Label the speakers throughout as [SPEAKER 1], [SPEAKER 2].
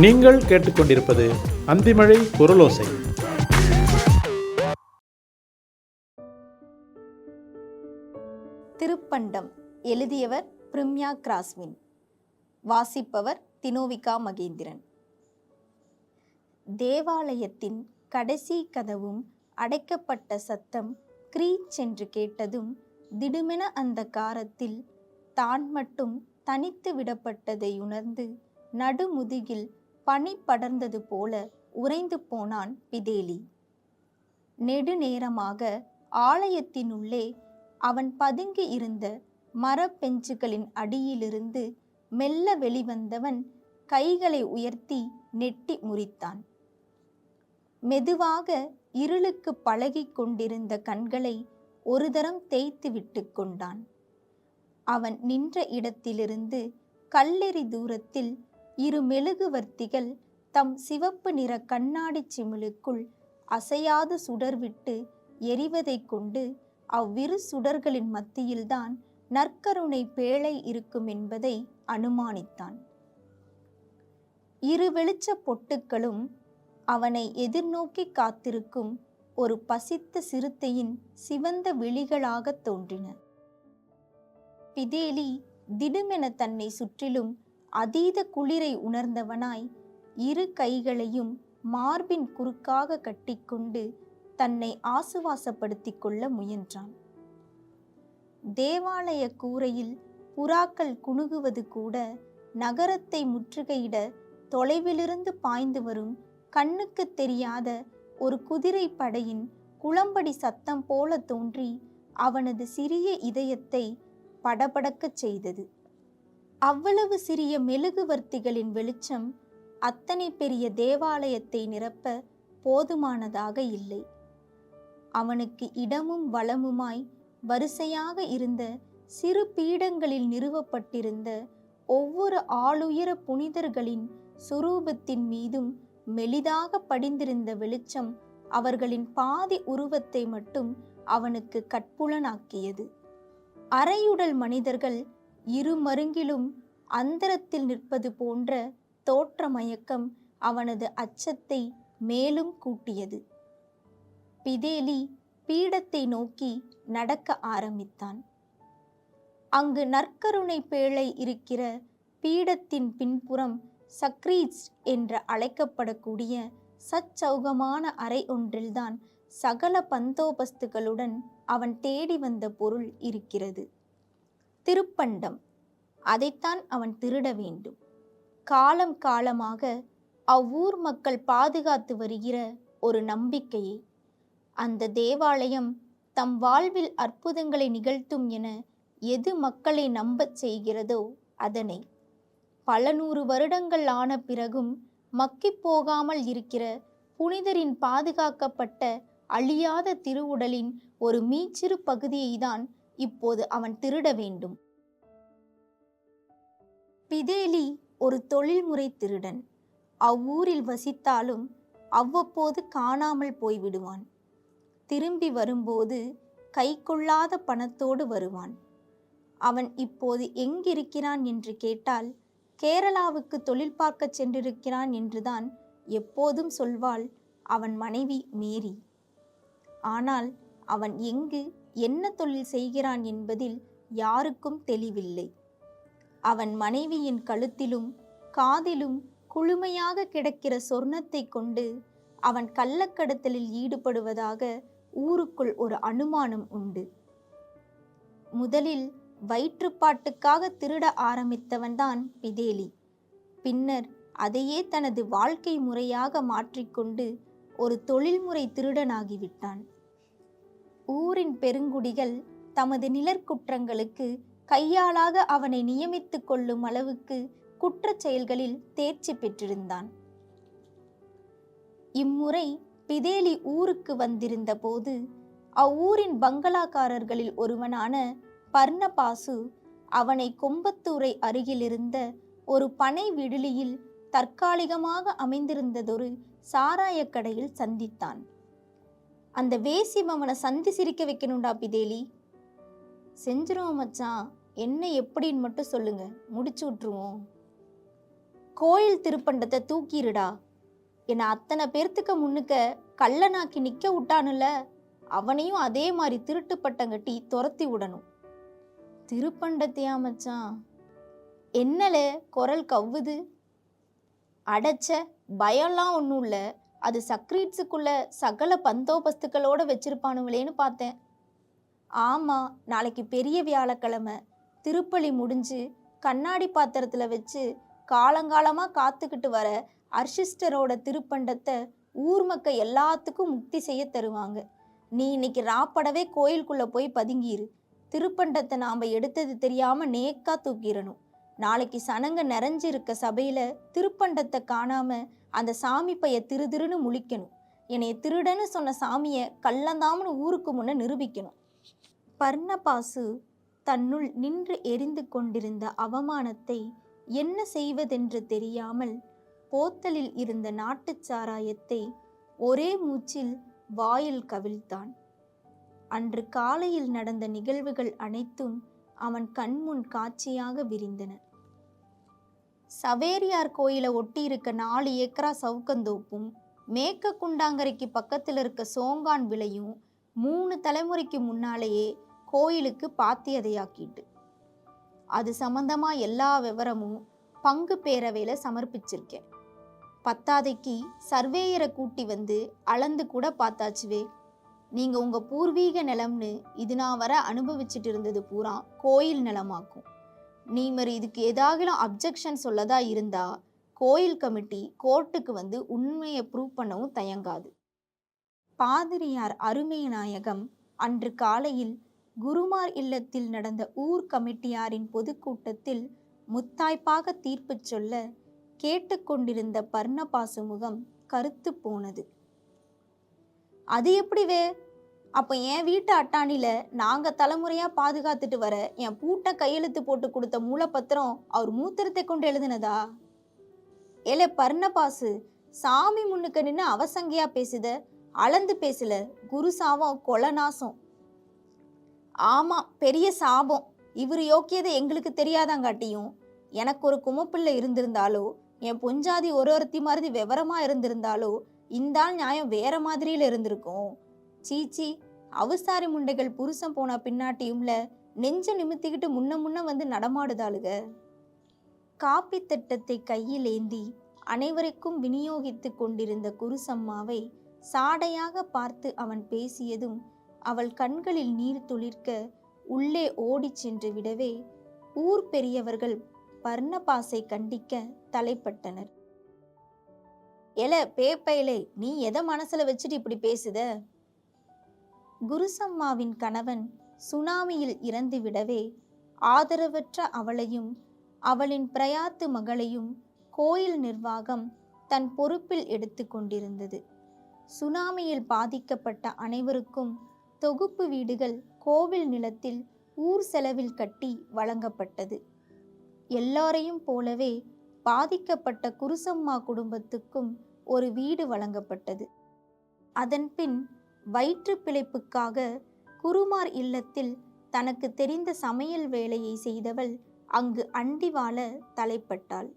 [SPEAKER 1] நீங்கள் கேட்டுக்கொண்டிருப்பது அந்திமழை குரலோசை.
[SPEAKER 2] திருப்பண்டம் எழுதியவர் பிரிம்யா கிராஸ்வின். வாசிப்பவர் தினோவிகா மகேந்திரன். தேவாலயத்தின் கடைசி கதவும் அடைக்கப்பட்ட சத்தம் கிரீச் என்று கேட்டதும் திடுமென அந்த காரத்தில் தான் மட்டும் தனித்து விடப்பட்டதை உணர்ந்து நடுமுதுகில் பனி படர்ந்தது போல உறைந்து போனான் பிதேலி. நெடுநேரமாக ஆலயத்தினுள்ளே அவன் பதுங்கி இருந்த மரப்பெஞ்சுகளின் அடியிலிருந்து மெல்ல வெளிவந்தவன் கைகளை உயர்த்தி நெட்டி முறித்தான். மெதுவாக இருளுக்கு பழகிக் கொண்டிருந்த கண்களை ஒரு தரம் தேய்த்து விட்டு கொண்டான். அவன் நின்ற இடத்திலிருந்து கல்லெறி தூரத்தில் இரு மெழுகுவர்த்திகள் தம் சிவப்பு நிற கண்ணாடி சிமிழுக்குள் அசையாது சுடர்விட்டு எரிவதைக் கொண்டு அவ்விரு சுடர்களின் மத்தியில்தான் நற்கருணை பேழை இருக்கும் என்பதை அனுமானித்தான். இரு வெளிச்ச பொட்டுக்களும் அவனை எதிர்நோக்கி காத்திருக்கும் ஒரு பசித்த சிறுத்தையின் சிவந்த விழிகளாகத் தோன்றின. பிதேலி திடுமென தன்னை சுற்றிலும் அதீத குளிரை உணர்ந்தவனாய் இரு கைகளையும் மார்பின் குறுக்காக கட்டிக்கொண்டு தன்னை ஆசுவாசப்படுத்தி கொள்ள முயன்றான். தேவாலய கூரையில் புறாக்கள் குணுகுவது கூட நகரத்தை முற்றுகையிட தொலைவிலிருந்து பாய்ந்து வரும் கண்ணுக்கு தெரியாத ஒரு குதிரை படையின் குளம்படி சத்தம் போல தோன்றி அவனது சிறிய இதயத்தை படபடக்கச் செய்தது. அவ்வளவு சிறிய மெழுகுவர்த்திகளின் வெளிச்சம் அத்தனை பெரிய தேவாலயத்தை நிரப்ப போதுமானதாக இல்லை. அவனுக்கு இடமும் வளமுமாய் வரிசையாக இருந்த சிறு பீடங்களில் நிறுவப்பட்டிருந்த ஒவ்வொரு ஆளுயர புனிதர்களின் சுரூபத்தின் மீதும் மெலிதாக படிந்திருந்த வெளிச்சம் அவர்களின் பாதி உருவத்தை மட்டும் அவனுக்கு கட்புலனாக்கியது. அரையுடல் மனிதர்கள் இரு மருங்கிலும் அந்தரத்தில் நிற்பது போன்ற தோற்ற மயக்கம் அவனது அச்சத்தை மேலும் கூட்டியது. பிதேலி பீடத்தை நோக்கி நடக்க ஆரம்பித்தான். அங்கு நற்கருணை பேழை இருக்கிற பீடத்தின் பின்புறம் சக்ரீஜ் என்று அழைக்கப்படக்கூடிய சச்சௌகமான அறை ஒன்றில்தான் சகல பந்தோபஸ்துகளுடன் அவன் தேடி வந்த பொருள் இருக்கிறது. திருப்பண்டம். அதைத்தான் அவன் திருட வேண்டும். காலம் காலமாக அவ்வூர் மக்கள் பாதுகாத்து வருகிற ஒரு நம்பிக்கையை அந்த தேவாலயம் தம் வாழ்வில் அற்புதங்களை நிகழ்த்தும் என எது மக்களை நம்பச் செய்கிறதோ அதனை. பல நூறு வருடங்கள் ஆன பிறகும் மக்கிப்போகாமல் இருக்கிற புனிதரின் பாதுகாக்கப்பட்ட அழியாத திருவுடலின் ஒரு மீச்சிறு பகுதியை தான் இப்போது அவன் திருட வேண்டும். பிதேலி ஒரு தொழில்முறை திருடன். அவ்வூரில் வசித்தாலும் அவ்வப்போது காணாமல் போய்விடுவான். திரும்பி வரும்போது கை கொள்ளாத பணத்தோடு வருவான். அவன் இப்போது எங்கிருக்கிறான் என்று கேட்டால் கேரளாவுக்கு தொழில் பார்க்கச் சென்றிருக்கிறான் என்றுதான் எப்போதும் சொல்வாள் அவன் மனைவி மேரி. ஆனால் அவன் எங்கு என்ன தொழில் செய்கிறான் என்பதில் யாருக்கும் தெளிவில்லை. அவன் மனைவியின் கழுத்திலும் காதிலும் குளுமையாக கிடக்கிற சொர்ணத்தை கொண்டு அவன் கள்ளக்கடத்தலில் ஈடுபடுவதாக ஊருக்குள் ஒரு அனுமானம் உண்டு. முதலில் வயிற்றுப்பாட்டுக்காக திருட ஆரம்பித்தவன்தான் பிதேலி. பின்னர் அதையே தனது வாழ்க்கை முறையாக மாற்றிக்கொண்டு ஒரு தொழில்முறை திருடனாகிவிட்டான். ஊரின் பெருங்குடிகள் தமது நிழற்குற்றங்களுக்கு கையாளாக அவனை நியமித்துக் கொள்ளும் அளவுக்கு குற்றச் செயல்களில் தேர்ச்சி பெற்றிருந்தான். இம்முறை பிதேலி ஊருக்கு வந்திருந்த போது அவ்வூரின் பங்களாக்காரர்களில் ஒருவனான பர்ணபாசு அவனை கொம்பத்தூரை அருகிலிருந்த ஒரு பனை விடுலியில் தற்காலிகமாக அமைந்திருந்ததொரு சாராயக்கடையில் சந்தித்தான். அந்த வேசி அவனை சந்தி சிரிக்க வைக்கணும்டா பிதேலி. செஞ்சிருவோம் மச்சான். என்ன எப்படின்னு மட்டும் சொல்லுங்க. முடிச்சு விட்ருவோம் கோயில் திருப்பண்டத்தை தூக்கிடுடா என்னை அத்தனை பேர்த்துக்கு முன்னுக்க கள்ளனாக்கி நிக்க விட்டானுல. அவனையும் அதே மாதிரி திருட்டு பட்டம் கட்டி துரத்தி விடணும். திருப்பண்டத்தையா மச்சான்? என்னல குரல் கவ்வுது? அடைச்ச பயம்லாம் ஒன்றும் இல்லை. அது சக்ரீட்ஸுக்குள்ள சகல பந்தோபஸ்துக்களோடு வச்சிருப்பானுங்களேன்னு பார்த்தேன். ஆமாம் நாளைக்கு பெரிய வியாழக்கிழமை. திருப்பலி முடிஞ்சு கண்ணாடி பாத்திரத்தில் வச்சு காலங்காலமாக காத்துக்கிட்டு வர அர்ஷிஸ்டரோட திருப்பண்டத்தை ஊர் மக்க எல்லாத்துக்கும் முக்தி செய்ய தருவாங்க. நீ இன்னைக்கு ராப்படவே கோயிலுக்குள்ளே போய் பதுங்கிரு. திருப்பண்டத்தை நாம் எடுத்தது தெரியாமல் நேக்கா தூக்கிடணும். நாளைக்கு சனங்க நிறைஞ்சிருக்க சபையில் திருப்பண்டத்தை காணாமல் அந்த சாமி பைய திரு திருன்னு முழிக்கணும். என்னைய திருடன்னு சொன்ன சாமியை கள்ளந்தாமனு ஊருக்கு முன்ன நிரூபிக்கணும். பர்ணபாசு தன்னுள் நின்று எரிந்து கொண்டிருந்த அவமானத்தை என்ன செய்வதென்று தெரியாமல் போத்தலில் இருந்த நாட்டுச் சாராயத்தை ஒரே மூச்சில் வாயில் கவிழ்த்தான். அன்று காலையில் நடந்த நிகழ்வுகள் அனைத்தும் அவன் கண்முன் காட்சியாக விரிந்தன. சவேரியார் கோயிலை ஒட்டி இருக்க நாலு ஏக்கரா சவுக்கந்தோப்பும் மேக்க குண்டாங்கரைக்கு பக்கத்தில் இருக்க சோங்கான் விலையும் மூணு தலைமுறைக்கு முன்னாலேயே கோயிலுக்கு பாத்தியதையாக்கிட்டு. அது சம்பந்தமா எல்லா விவரமும் பங்கு பேரவையில் சமர்ப்பிச்சிருக்கேன். பத்தாதைக்கு சர்வேயரை கூட்டி வந்து அளந்து கூட பார்த்தாச்சுவே. நீங்கள் உங்கள் பூர்வீக நிலம்னு இது நான் வர அனுபவிச்சுட்டு இருந்தது பூரா கோயில் நிலமாக்கும். நீ மறு இதுக்கு ஏதாகிலும் அப்ஜெக்ஷன் சொல்லதா இருந்தா கோயில் கமிட்டி கோர்ட்டுக்கு வந்து உண்மையை ப்ரூவ் பண்ணவும் தயங்காது. பாதிரியார் அருமை நாயகம் அன்று காலையில் குருமார் இல்லத்தில் நடந்த ஊர் கமிட்டியாரின் பொதுக்கூட்டத்தில் முத்தாய்ப்பாக தீர்ப்பு சொல்ல கேட்டுக்கொண்டிருந்த பர்ணபாசு முகம் கருத்து போனது. அது எப்படி வே அப்போ என் வீட்டு அட்டாணியில் நாங்கள் தலைமுறையாக பாதுகாத்துட்டு வர என் பூட்டை கையெழுத்து போட்டு கொடுத்த மூலப்பத்திரம் அவர் மூத்திரத்தை கொண்டு எழுதுனதா? ஏலே பர்ணபாசு சாமி முன்னுக்கு நின்று அவசங்கையாக பேசுத அளந்து பேசல குரு சாபம் கொலநாசம் நாசம். பெரிய சாபம். இவர் யோக்கியதை எங்களுக்கு தெரியாதாங்காட்டியும் எனக்கு ஒரு குமப்பிள்ளை இருந்திருந்தாலோ என் பொஞ்சாதி ஒரு ஒருத்தி மாதிரி விவரமாக இருந்திருந்தாலோ இந்தால் நியாயம் வேற மாதிரியில் இருந்திருக்கும். சீச்சி அவசாரி முண்டைகள் புருஷன் போனா பின்னாட்டியும்ல நெஞ்ச நிமித்திக்கிட்டு முன்ன முன்ன வந்து நடமாடுதாளுக. காப்பி திட்டத்தை கையில் ஏந்தி அனைவருக்கும் விநியோகித்து கொண்டிருந்த குருசம்மாவை சாடையாக பார்த்து அவன் பேசியதும் அவள் கண்களில் நீர் துளிர்க்க உள்ளே ஓடிச் சென்று விடவே ஊர் பெரியவர்கள் பர்ணபாசை கண்டிக்க தலைப்பட்டனர். எல பேப்பையிலே நீ எதை மனசுல வச்சுட்டு இப்படி பேசுத? குருசம்மாவின் கணவன் சுனாமியில் இறந்து விடவே ஆதரவற்ற அவளையும் அவளின் பிரயாத்து மகளையும் கோயில் நிர்வாகம் தன் பொறுப்பில் எடுத்து கொண்டிருந்தது. சுனாமியில் பாதிக்கப்பட்ட அனைவருக்கும் தொகுப்பு வீடுகள் கோவில் நிலத்தில் ஊர் செலவில் கட்டி வழங்கப்பட்டது. எல்லாரையும் போலவே பாதிக்கப்பட்ட குருசம்மா குடும்பத்துக்கும் ஒரு வீடு வழங்கப்பட்டது. அதன்பின் வயிற்று பிழைப்புக்காக குருமார் இல்லத்தில் தனக்கு தெரிந்த சமையல் வேலையை செய்தவள் அங்கு அண்டி வாழ தலைப்பட்டாள்.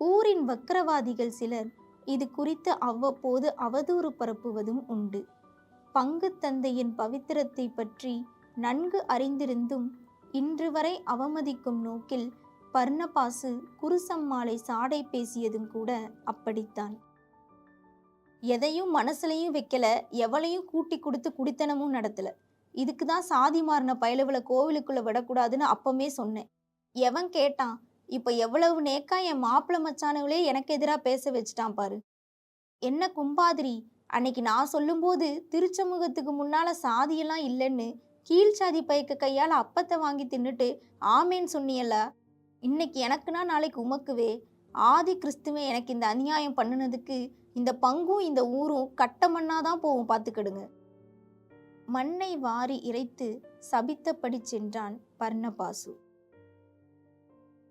[SPEAKER 2] ஊரின் வக்கரவாதிகள் சிலர் இது குறித்து அவ்வப்போது அவதூறு பரப்புவதும் உண்டு. பங்கு தந்தையின் பவித்திரத்தை பற்றி நன்கு அறிந்திருந்தும் இன்று வரை அவமதிக்கும் நோக்கில் பர்ணபாசு குருசம்மாளை சாடை பேசியதும் கூட அப்படித்தான். எதையும் மனசுலையும் வைக்கல எவளையும் கூட்டி கொடுத்து குடித்தனமும் நடத்தல. இதுக்கு தான் சாதி மாறின பயலுவலை கோவிலுக்குள்ள விடக்கூடாதுன்னு அப்பமே சொன்னேன். எவன் கேட்டான் இப்போ எவ்வளவு நேக்கா என் மாப்பிள்ளை மச்சானவளே எனக்கு எதிராக பேச வச்சுட்டான் பாரு. என்ன கும்பாதிரி அன்னைக்கு நான் சொல்லும்போது திருச்சமூகத்துக்கு முன்னால சாதியெல்லாம் இல்லைன்னு கீழ் சாதி பயக்க கையால் அப்பத்தை வாங்கி தின்னுட்டு ஆமேன்னு சொன்னியல்ல? இன்னைக்கு எனக்குன்னா நாளைக்கு உமக்குவே. ஆதி கிறிஸ்துவே எனக்கு இந்த அநியாயம் பண்ணுனதுக்கு இந்த பங்கும் இந்த ஊரும் கட்ட மண்ணாதான் போகும் பார்த்துக்கிடுங்க மண்ணை வாரி இறைத்து சபித்தபடி சென்றான் பர்ணபாசு.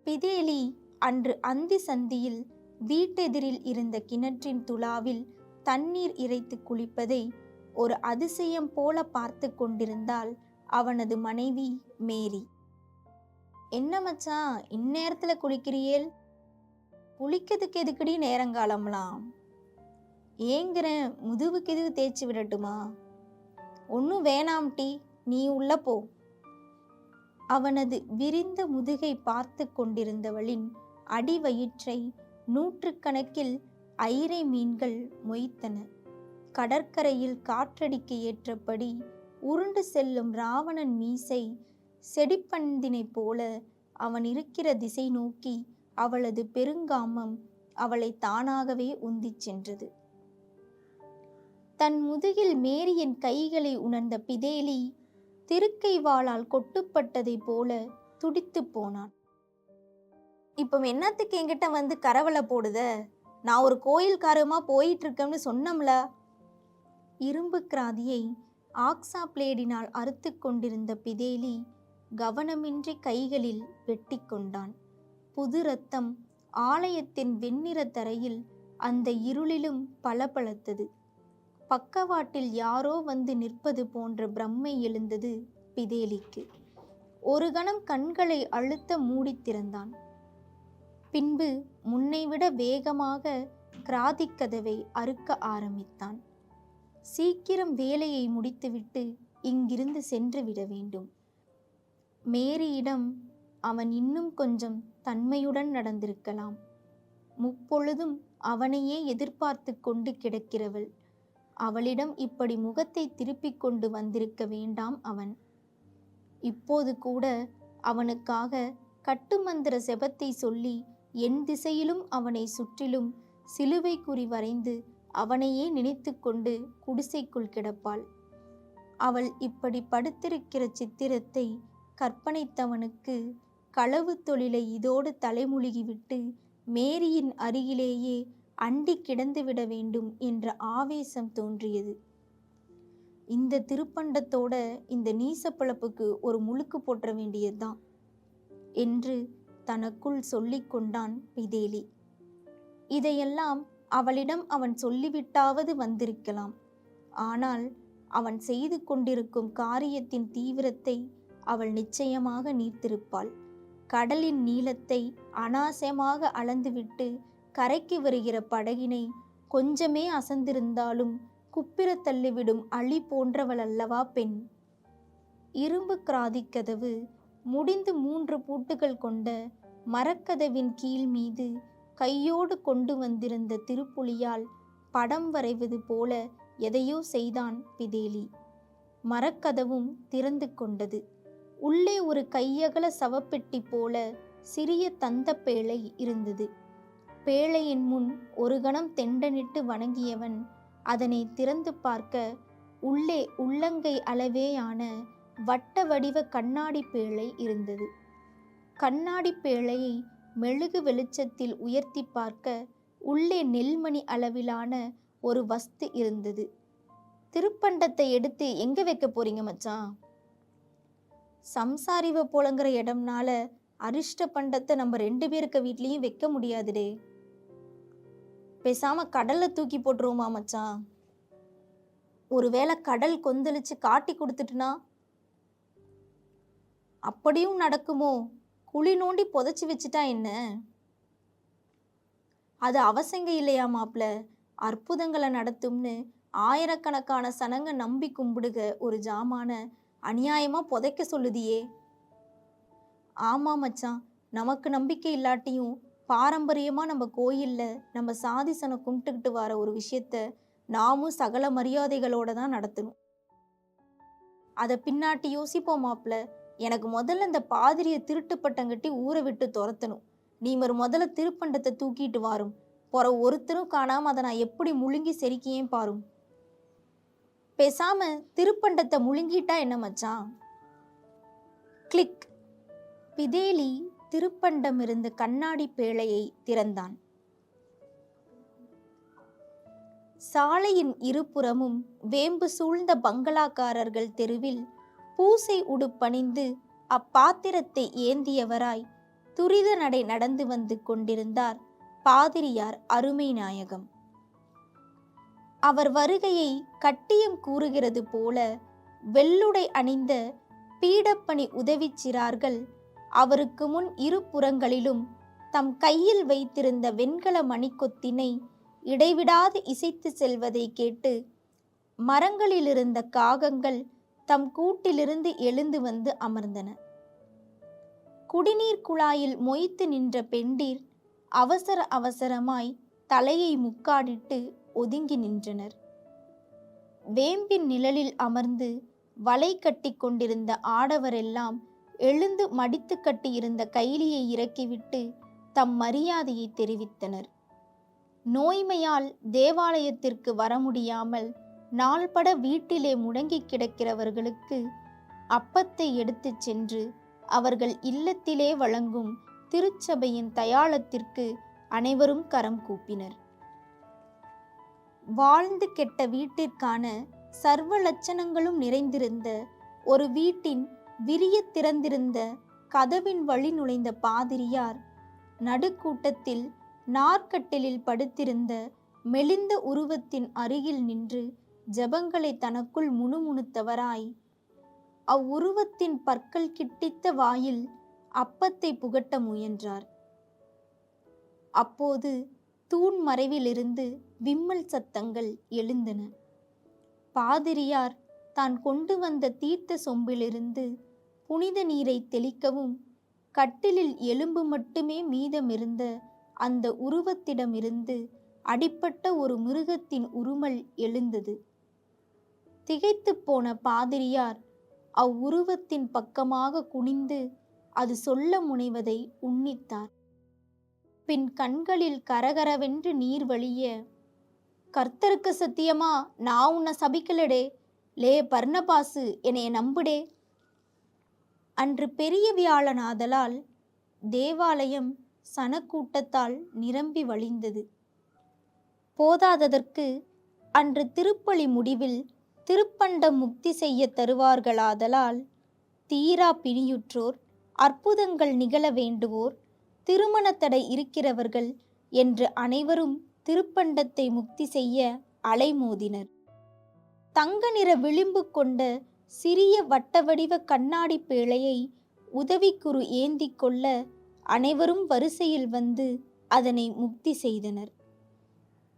[SPEAKER 2] பிதேலி அன்று அந்தி சந்தியில் வீட்டெதிரில் இருந்த கிணற்றின் துளாவில் தண்ணீர் இறைத்து குளிப்பதை ஒரு அதிசயம் போல பார்த்து கொண்டிருந்தால் அவனது மனைவி மேரி. என்ன மச்சான் இந்நேரத்துல குளிக்கிறியேல்? குளிக்கிறதுக்கு எதுக்கடி நேரங்காலம்லாம்? ஏங்கிறேன் முதுவுக்கு எதுக்கு தேய்ச்சி விடட்டுமா? ஒன்றும் வேணாம் டி நீ உள்ள போ. அவனது விரிந்த முதுகை பார்த்து கொண்டிருந்தவளின் அடிவயிற்றை நூற்றுக்கணக்கில் ஐரை மீன்கள் மொய்த்தன. கடற்கரையில் காற்றடிக்கு ஏற்றபடி உருண்டு செல்லும் ராவணன் மீசை செடிப்பந்தினைப் போல அவன் இருக்கிற திசை நோக்கி அவளது பெருங்காமம் அவளை தானாகவே உந்திச் சென்றது. தன் முதுகில் மேரியின் கைகளை உணர்ந்த பிதேலி திருக்கை வாளால் கொட்டுப்பட்டதைப் போல துடித்துப் போனான். இப்போ என்னத்துக்கு என்கிட்ட வந்து கரவலை போடுத? நான் ஒரு கோயில்காரமா போயிட்டு இருக்கேன்னு சொன்னம்ல? இரும்பு கிராதியை ஆக்ஸா பிளேடினால் அறுத்து கொண்டிருந்த பிதேலி கவனமின்றி கைகளில் வெட்டி கொண்டான். புது ரத்தம் ஆலயத்தின் வெண்ணிற தரையில் அந்த இருளிலும் பளபளத்தது. பக்கவாட்டில் யாரோ வந்து நிற்பது போன்ற பிரம்மை எழுந்தது பிதேலிக்கு. ஒரு கணம் கண்களை அழுத்த மூடித்திறந்தான் பின்பு முன்னைவிட வேகமாக கிராதிக் கதவை அறுக்க ஆரம்பித்தான். சீக்கிரம் வேலையை முடித்துவிட்டு இங்கிருந்து சென்று விட வேண்டும். மேரியிடம் அவன் இன்னும் கொஞ்சம் தன்மையுடன் நடந்திருக்கலாம். முப்பொழுதும் அவனையே எதிர்பார்த்து கொண்டு கிடக்கிறவள். அவளிடம் இப்படி முகத்தை திருப்பிக் கொண்டு வந்திருக்க வேண்டாம் அவன். இப்போது கூட அவனுக்காக கட்டுமந்திர செபத்தை சொல்லி என் திசையிலும் அவனை சுற்றிலும் சிலுவை குறி வரைந்து அவனையே நினைத்து கொண்டு குடிசைக்குள் கிடப்பாள். அவள் இப்படி படுத்திருக்கிற சித்திரத்தை கற்பனைத்தவனுக்கு களவு தொழிலை இதோடு தலைமுழுகிவிட்டு மேரியின் அருகிலேயே அண்டி கிடந்துவிட வேண்டும் என்ற ஆவேசம் தோன்றியது. இந்த திருப்பண்டத்தோட இந்த நீசப்பழப்புக்கு ஒரு முழுக்கு போற்ற வேண்டியதுதான் என்று தனக்குள் சொல்லிக்கொண்டான் பிதேலி இதையெல்லாம் அவளிடம் அவன் சொல்லிவிட்டாவது வந்திருக்கலாம். ஆனால் அவன் செய்து கொண்டிருக்கும் காரியத்தின் தீவிரத்தை அவள் நிச்சயமாக நீர்த்திருப்பாள். கடலின் நீளத்தை அனாசமாக அளந்துவிட்டு கரைக்கு வருகிற படகினை கொஞ்சமே அசந்திருந்தாலும் குப்பிர தள்ளிவிடும் அழி போன்றவள் அல்லவா பெண். இரும்பு கிராதிக்கதவு முடிந்து மூன்று பூட்டுகள் கொண்ட மரக்கதவின் கீழ் மீது கையோடு கொண்டு வந்திருந்த திருப்புலியால் படம் வரைவது போல எதையோ செய்தான் பிதேலி. மரக்கதவும் திறந்து கொண்டது. உள்ளே ஒரு கையகல சவப்பெட்டி போல சிறிய தந்தப்பேழை இருந்தது. பேழையின் முன் ஒரு கணம் தெண்டனிட்டு வணங்கியவன் அதனை திறந்து பார்க்க உள்ளே உள்ளங்கை அளவேயான வட்ட வடிவ கண்ணாடி பேழை இருந்தது. கண்ணாடி பேழையை மெழுகு வெளிச்சத்தில் உயர்த்தி பார்க்க உள்ளே நெல்மணி அளவிலான ஒரு வஸ்து இருந்தது. திருப்பண்டத்தை எடுத்து எங்க வைக்க போறீங்க மச்சான்? சம்சாரிவ போலங்கிற இடம்னால அரிஷ்ட பண்டத்தை நம்ம ரெண்டு பேருக்கு வீட்லேயும் வைக்க முடியாதுடே. பேசாம கடல்ல தூக்கி போட்டுருவோமா மச்சான்? ஒருவேளை கடல் கொந்தளிச்சு காட்டி கொடுத்துட்டுனா? அப்படியும் நடக்குமோ? குழி நோண்டி புதைச்சி வச்சுட்டா என்ன? அது அவசங்க இல்லையா மாப்ள அற்புதங்களை நடத்தும்னு ஆயிரக்கணக்கான சனங்க நம்பி கும்பிடுக ஒரு ஜாமான. அநியாயமா புதைக்க சொல்லுதியே. ஆமா மச்சான். நமக்கு நம்பிக்கை இல்லாட்டியும் பாரம்பரியமாக நம்ம கோயிலில் நம்ம சாதிசனை கும்பிட்டுக்கிட்டு வர ஒரு விஷயத்த நாமும் சகல மரியாதைகளோட தான் நடத்தணும். அதை பின்னாட்டி யோசிப்போம் மாப்ள. எனக்கு முதல்ல இந்த பாதிரியை திருட்டு பட்டம் கட்டி ஊரை விட்டு துரத்தணும். ஒரு முதல்ல திருப்பண்டத்தை தூக்கிட்டு வாரும். போற ஒருத்தரும் காணாம அதை நான் எப்படி முழுங்கி செரிக்கியேன் பாரும். பேசாம திருப்பண்டத்தை முழுங்கிட்டா என்ன மச்சான்? கிளிக். பிதேலி திருப்பண்டம் இருந்த கண்ணாடி பேழையை திறந்தான். சாலையின் இருபுறமும் வேம்பு சூழ்ந்த பங்களாக்காரர்கள் தெருவில் பூசை உடுப்பணிந்து அப்பாத்திரத்தை ஏந்தியவராய் துரித நடை நடந்து வந்து கொண்டிருந்தார் பாதிரியார் அருமை நாயகம். அவர் வருகையை கட்டியம் கூறுகிறது போல வெள்ளுடை அணிந்த பீடப்பணி உதவிச் சிறார்கள் அவருக்கு முன் இரு புறங்களிலும் தம் கையில் வைத்திருந்த வெண்கல மணிக்கொத்தினை இடைவிடாது இசைத்து செல்வதை கேட்டு மரங்களிலிருந்த காகங்கள் தம் கூட்டிலிருந்து எழுந்து வந்து அமர்ந்தன. குடிநீர் குழாயில் மொய்த்து நின்ற பெண்டீர் அவசர அவசரமாய் தலையை முக்காடிட்டு ஒதுங்கி நின்றனர். வேம்பின் நிழலில் அமர்ந்து வலை கட்டி கொண்டிருந்த ஆடவரெல்லாம் எழுந்து மடித்து கட்டியிருந்த கைலியை இறக்கிவிட்டு தம் மரியாதையை தெரிவித்தனர். நோய்மையால் தேவாலயத்திற்கு வர முடியாமல் நாள்பட வீட்டிலே முடங்கி கிடக்கிறவர்களுக்கு அப்பத்தை எடுத்துச் சென்று அவர்கள் இல்லத்திலே வழங்கும் திருச்சபையின் தயாளத்திற்கு அனைவரும் கரம் கூப்பினர். வாழ்ந்து கெட்ட வீட்டிற்கான சர்வ லட்சணங்களும் நிறைந்திருந்த ஒரு வீட்டின் விரிய திறந்திருந்த கதவின் வழி நுழைந்த பாதிரியார் நடுக்கூட்டத்தில் நார்க்கட்டிலில் படுத்திருந்த மெலிந்த உருவத்தின் அருகில் நின்று ஜெபங்களை தனக்குள் முணுமுணுத்தவராய் அவ்வுருவத்தின் பற்கள் கிட்டித்த வாயில் அப்பத்தை புகட்ட முயன்றார். அப்போது தூண் மறைவிலிருந்து விம்மல் சத்தங்கள் எழுந்தன. பாதிரியார் தான் கொண்டு வந்த தீர்த்த சொம்பிலிருந்து புனித நீரை தெளிக்கவும். கட்டிலில் எலும்பு மட்டுமே மீதமிருந்த அந்த உருவத்திடமிருந்து அடிப்பட்ட ஒரு மிருகத்தின் உருமல் எழுந்தது. திகைத்துப் போன பாதிரியார் அவ்வுருவத்தின் பக்கமாக குனிந்து அது சொல்ல முனைவதை உன்னித்தார். பின் கண்களில் கரகரவென்று நீர் வழிய கர்த்தருக்கு சத்தியமா நான் உன்னை சபிக்கலடே. லே பர்ணபாசு என்னைய நம்புடே. அன்று பெரிய வியாழனாதலால் தேவாலயம் சனக்கூட்டத்தால் நிரம்பி வழிந்தது. போதாததற்கு அன்று திருப்பலி முடிவில் திருப்பண்டம் முக்தி செய்ய தருவார்களாதலால் தீரா பிணியுற்றோர் அற்புதங்கள் நிகழ வேண்டுவோர் திருமணத்தடை இருக்கிறவர்கள் என்று அனைவரும் திருப்பண்டத்தை முக்தி செய்ய அலைமோதினர். தங்க நிற விளிம்பு கொண்ட சிறிய வட்ட வடிவ கண்ணாடி பேழையை உதவிக்குரு ஏந்திக் கொள்ள அனைவரும் வரிசையில் வந்து அதனை முக்தி செய்தனர்.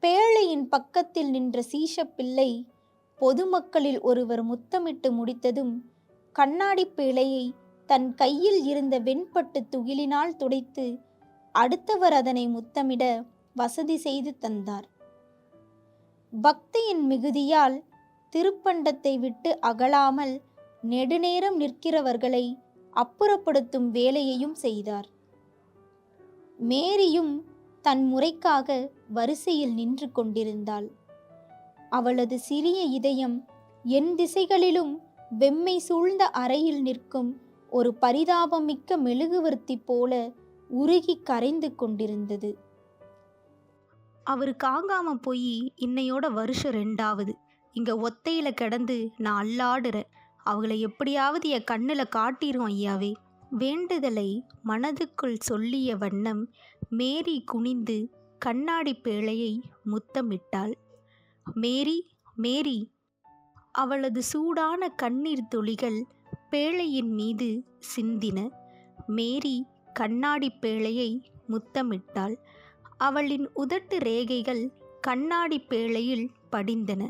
[SPEAKER 2] பேழையின் பக்கத்தில் நின்ற சீஷப்பிள்ளை பொதுமக்களில் ஒருவர் முத்தமிட்டு முடித்ததும் கண்ணாடி பேழையை தன் கையில் இருந்த வெண்பட்டு துகிலினால் துடைத்து அடுத்தவர் அதனை முத்தமிட வசதி செய்து தந்தார். பக்தியின் மிகுதியால் திருப்பண்டத்தை விட்டு அகலாமல் நெடுநேரம் நிற்கிறவர்களை அப்புறப்படுத்தும் வேலையையும் செய்தார். மேரியும் தன் முறைக்காக வரிசையில் நின்று கொண்டிருந்தாள். அவளது சிறிய இதயம் என் திசைகளிலும் வெம்மை சூழ்ந்த அறையில் நிற்கும் ஒரு பரிதாபமிக்க மெழுகுவர்த்தி போல உருகி கரைந்து கொண்டிருந்தது.
[SPEAKER 3] அவரு காங்காம போய் இன்னையோட வருஷம் ரெண்டாவது. இங்கே ஒத்தையில் கிடந்து நான் அல்லாடுறேன் அவங்கள எப்படியாவது என் கண்ணில் காட்டிரும் ஐயாவே. வேண்டுதலை மனதுக்குள் சொல்லிய வண்ணம் மேரி குனிந்து கண்ணாடி பேழையை முத்தமிட்டாள். மேரி மேரி. அவளது சூடான கண்ணீர் துளிகள் பேழையின் மீது சிந்தின. மேரி கண்ணாடி பேழையை முத்தமிட்டாள். அவளின் உதட்டு ரேகைகள் கண்ணாடி பேழையில் படிந்தன.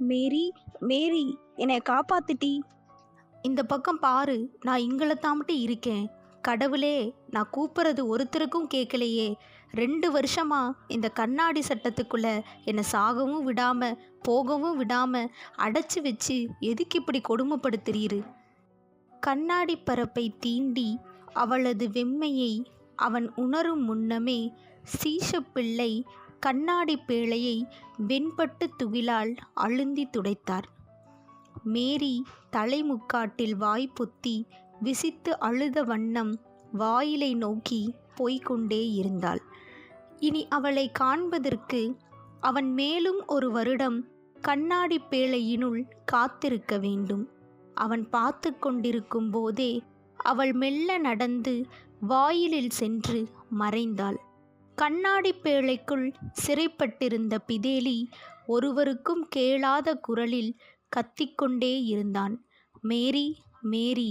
[SPEAKER 4] மேரி மேரி என்னை காப்பாத்துட்டி
[SPEAKER 3] இந்த பக்கம் பாரு நான் இங்களை தாமட்டு இருக்கேன். கடவுளே நான் கூப்பிட்றது ஒருத்தருக்கும் கேட்கலையே ரெண்டு வருஷமா இந்த கண்ணாடி சட்டத்துக்குள்ள என்னை சாகவும் விடாம போகவும் விடாம அடைச்சி வச்சு எதுக்கு இப்படி கொடுமைப்படுத்துறீரு? கண்ணாடி பரப்பை தீண்டி அவளது வெம்மையை அவன் உணரும் முன்னமே சீஷப்பிள்ளை கண்ணாடி பேழையை வெண்பட்டு துகிலால் அழுந்தி துடைத்தார். மேரி தலைமுக்காட்டில் வாய் பொத்தி விசித்து அழுத வண்ணம் வாயிலை நோக்கி போய்கொண்டே இருந்தாள். இனி அவளை காண்பதற்கு அவன் மேலும் ஒரு வருடம் கண்ணாடி பேழையினுள் காத்திருக்க வேண்டும். அவன் பார்த்து கொண்டிருக்கும் போதே அவள் மெல்ல நடந்து வாயிலில் சென்று மறைந்தாள். கண்ணாடி பேழைக்குள் சிறைப்பட்டிருந்த பிதேலி ஒருவருக்கும் கேளாத குரலில் கத்திக்கொண்டே இருந்தான். மேரி மேரி